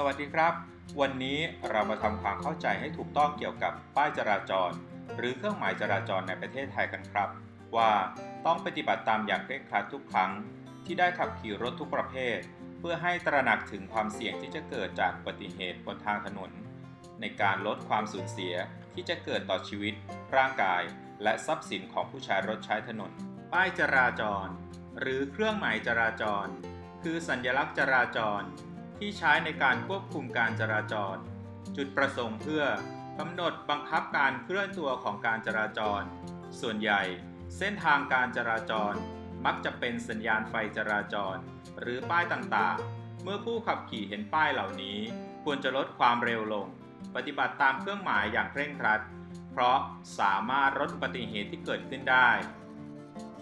สวัสดีครับ วันนี้เรามาทำความเข้าใจให้ถูกต้องเกี่ยวกับป้ายจราจร หรือเครื่องหมายจราจรในประเทศไทยกันครับ ว่าต้องปฏิบัติตามอย่างเคร่งครัดทุกครั้ง ที่ได้ขับขี่รถทุกประเภท เพื่อให้ตระหนักถึงความเสี่ยงที่จะเกิดจากอุบัติเหตุบนทางถนน ในการลดความสูญเสียที่จะเกิดต่อชีวิต ร่างกาย และทรัพย์สินของผู้ใช้รถใช้ถนน ป้ายจราจร หรือเครื่องหมายจราจร คือสัญลักษณ์จราจร ที่ใช้ในการควบคุมการจราจร จุดประสงค์เพื่อกำหนดบังคับการเคลื่อนตัวของการจราจร ส่วนใหญ่ เส้นทางการจราจร มักจะเป็นสัญญาณไฟจราจร หรือป้ายต่างๆ เมื่อผู้ขับขี่เห็นป้ายเหล่านี้ ควรจะลดความเร็วลง ปฏิบัติตามเครื่องหมายอย่างเคร่งครัด เพราะสามารถลดอุบัติเหตุที่เกิดขึ้นได้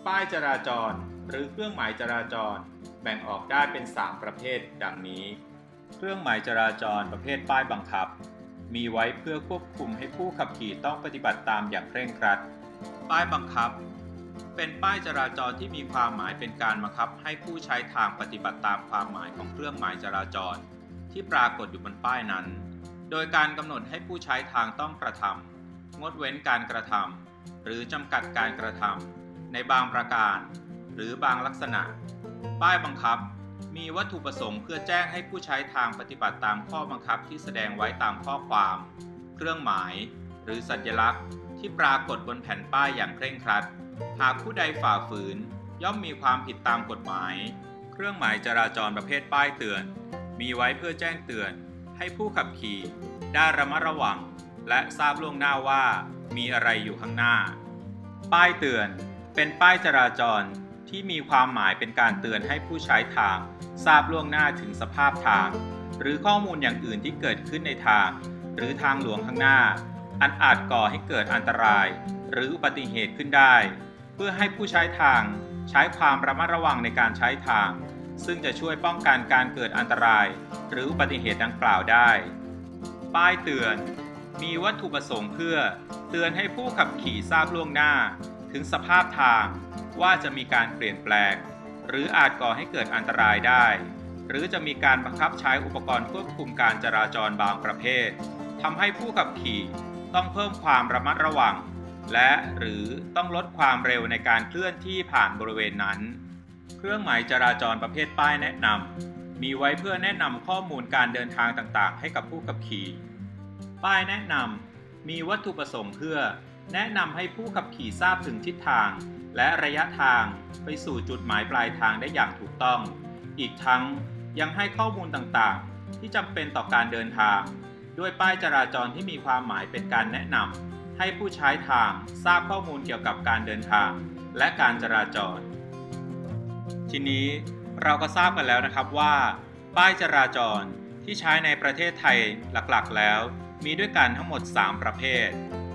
ป้ายจราจร หรือเครื่องหมายจราจร แบ่งออกได้เป็น 3 ประเภท ดังนี้ เครื่องหมายจราจรประเภทป้ายบังคับ มีไว้เพื่อควบคุมให้ผู้ขับขี่ต้องปฏิบัติตามอย่างเคร่งครัด ป้ายบังคับ เป็นป้ายจราจรที่มีความหมายเป็นการบังคับ ให้ผู้ใช้ทางปฏิบัติตามความหมายของเครื่องหมายจราจร ที่ปรากฏอยู่บนป้ายนั้น โดยการกำหนดให้ผู้ใช้ทางต้องกระทำงดเว้นการกระทำหรือจำกัดการกระทำในบางประการ หรือบางลักษณะ ป้ายบังคับ มีวัตถุประสงค์เพื่อแจ้งให้ผู้ใช้ทางปฏิบัติตามข้อบังคับที่แสดงไว้ตามข้อความ เครื่องหมาย หรือสัญลักษณ์ ที่ปรากฏบนแผ่นป้ายอย่างเคร่งครัด หากผู้ใดฝ่าฝืน ย่อมมีความผิดตามกฎหมาย เครื่องหมายจราจรประเภทป้ายเตือน มีไว้เพื่อแจ้งเตือน ให้ผู้ขับขี่ได้ระมัดระวัง และทราบล่วงหน้าว่า มีอะไรอยู่ข้างหน้า ป้ายเตือน เป็นป้ายจราจร ที่มีความหมายเป็นการเตือนให้ผู้ใช้ทาง ทราบล่วงหน้าถึงสภาพทาง หรือข้อมูลอย่างอื่นที่เกิดขึ้นในทาง หรือทางหลวงข้างหน้า อันอาจก่อให้เกิดอันตราย หรืออุบัติเหตุขึ้นได้ เพื่อให้ผู้ใช้ทาง ใช้ความระมัดระวังในการใช้ทาง ซึ่งจะช่วยป้องกันการเกิดอันตราย หรืออุบัติเหตุดังกล่าวได้ ป้ายเตือน มีวัตถุประสงค์เพื่อ เตือนให้ผู้ขับขี่ทราบล่วงหน้า ถึงสภาพทาง ว่าจะมีการเปลี่ยนแปลง หรืออาจก่อให้เกิดอันตรายได้ หรือจะมีการบังคับใช้อุปกรณ์ควบคุมการจราจรบางประเภททำให้ผู้ขับขี่ต้องเพิ่มความระมัดระวัง และหรือต้องลดความเร็วในการเคลื่อนที่ผ่านบริเวณนั้น เครื่องหมายจราจรประเภทป้ายแนะนำมีไว้เพื่อแนะนำข้อมูลการเดินทางต่างๆ ให้กับผู้ขับขี่ ป้ายแนะนำมีวัตถุประสงค์เพื่อ แนะนำให้ผู้ขับขี่ทราบถึงทิศทาง และระยะทางไปสู่จุดหมายปลายทางได้อย่างถูกต้อง อีกทั้งยังให้ข้อมูลต่างๆ ที่จำเป็นต่อการเดินทาง ด้วยป้ายจราจรที่มีความหมายเป็นการแนะนำให้ผู้ใช้ทางทราบข้อมูลเกี่ยวกับการเดินทาง และการจราจร ทีนี้เราก็ทราบกันแล้วนะครับว่า ป้ายจราจรที่ใช้ในประเทศไทยหลักๆ แล้ว มีด้วยกันทั้งหมด 3 ประเภท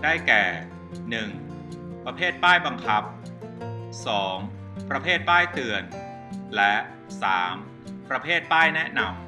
ได้แก่ 1. ประเภทป้ายบังคับ 2. ประเภทป้ายเตือน และ 3. ประเภทป้ายแนะนำ